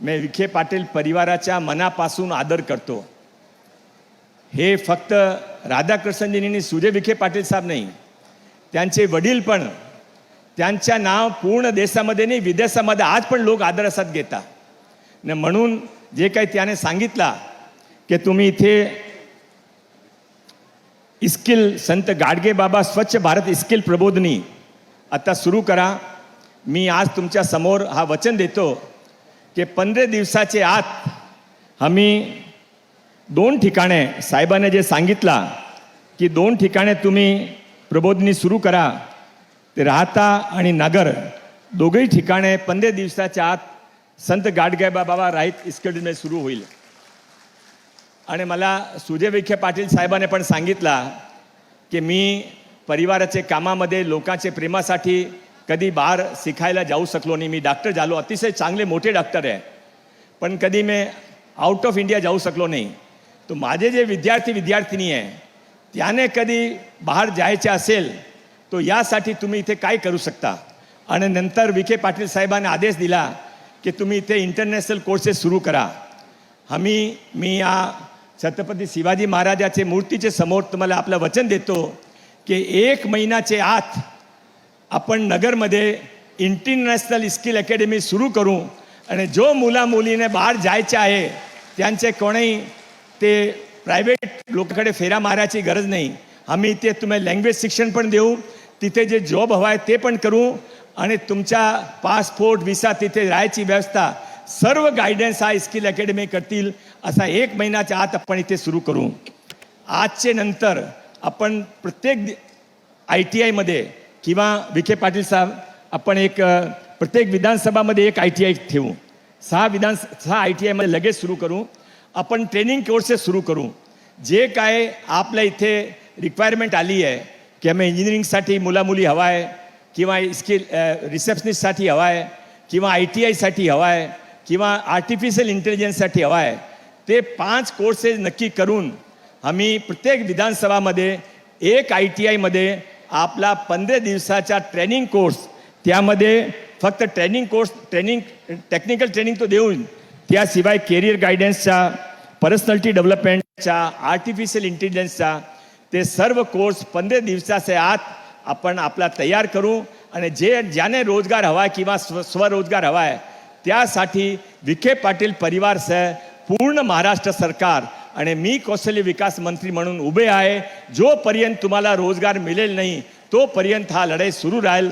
मी विखे पाटील परिवाराच्या मनापासून आदर करतो. हे फक्त राधाकृष्णजींनी आणि सुजय विखे पाटील साहेब नाही त्यांचे वडील पण त्यांच्या नाव पूर्ण देशामध्ये नाही विदेशामध्ये आज पण लोक आदरासात घेतात न म्हणून जे काही त्याने सांगितला की तुम्ही इथे इस्किल संत गाडगे बाबा स्वच्छ भारत इस्किल प्रबोधनी आता सुरू करा. मी आज तुमच्यासमोर हा वचन देतो. की पंधरा दिवसाचे आत आम्ही दोन ठिकाणे साहेबाने जे सांगितला की दोन ठिकाणे तुम्ही प्रबोधनी सुरू करा ते राहता आणि नगर दोघेही ठिकाणे पंधरा दिवसाच्या आत संत गाडगेबा बाबा राहित इस्कडेमध्ये सुरू होईल. आणि मला सुजय विखे पाटील साहेबाने पण सांगितला की मी परिवाराचे कामामध्ये लोकांचे प्रेमासाठी कधी बाहेर शिकायला जाऊ शकलो नाही. मी डॉक्टर झालो. अतिशय चांगले मोठे डॉक्टर आहे. पण कधी मी आउट ऑफ इंडिया जाऊ शकलो नाही. तर माझे जे विद्यार्थी विद्यार्थिनी आहे त्याने कधी बाहेर जायचे असेल तो यासाठी तुम्ही इथे काय करू शकता? आणि नंतर विखे पाटील साहेबांनी आदेश दिला की तुम्ही इथे इंटरनॅशनल कोर्सेस सुरू करा. आम्ही मी या छत्रपती शिवाजी महाराजाचे मूर्तीचे समोर तुम्हाला आपलं वचन देतो की एक महिन्याचे आत आपण नगरमध्ये इंटरनॅशनल स्किल अकॅडमी सुरू करू आणि जो मुला मुलीने बाहेर जायचे आहे त्यांचे कोणी ते प्रायव्हेट लोकांकडे फेरा मारायची गरज नाही. आम्ही इथे तुम्ही लँग्वेज शिक्षण पण देऊ तिथे जे जॉब हवा आहे ते पण करू आणि तुमच्या पासपोर्ट विसा तिथे राहायची व्यवस्था सर्व गायडन्स हा स्किल अकॅडमी करतील असा एक महिन्याच्या आत आपण इथे सुरू करू. आजचे नंतर आपण प्रत्येक आय टी आयमध्ये किंवा विखे पाटील साहेब आपण एक प्रत्येक विधानसभामध्ये एक आय टी आय ठेवू. सहा विधान सहा आय टी आयमध्ये लगेच सुरू करू. आपण ट्रेनिंग कोर्सेस सुरू करू. जे काय आपल्या इथे रिक्वायरमेंट आली आहे की आम्ही इंजिनिअरिंगसाठी मुलामुली हवा आहे किंवा स्किल रिसेप्शनिस्टसाठी हवा आहे किंवा आय टी आयसाठी हवा आहे किंवा आर्टिफिशियल इंटेलिजन्ससाठी हवा आहे ते पाच कोर्सेस नक्की करून आम्ही प्रत्येक विधानसभामध्ये एक आय टी आयमध्ये आपला पंधरा दिवसाचा ट्रेनिंग कोर्स त्यामध्ये फक्त training course training technical training तो देऊन त्याशिवाय केरियर गायडन्सचा पर्सनॅलिटी डेव्हलपमेंटचा आर्टिफिशियल इंटेलिजन्सचा ते सर्व कोर्स पंधरा दिवसाच्या आत आपण आपला तयार करू आणि जे ज्याने रोजगार हवा आहे किंवा स्व स्वरोजगार हवा आहे त्यासाठी विखे पाटील परिवारसह पूर्ण महाराष्ट्र सरकार आणि मी कौशल्य विकास मंत्री म्हणून उभे आहे. जोपर्यंत तुम्हाला रोजगार मिळेल नाही तोपर्यंत हा लढाई सुरू राहील.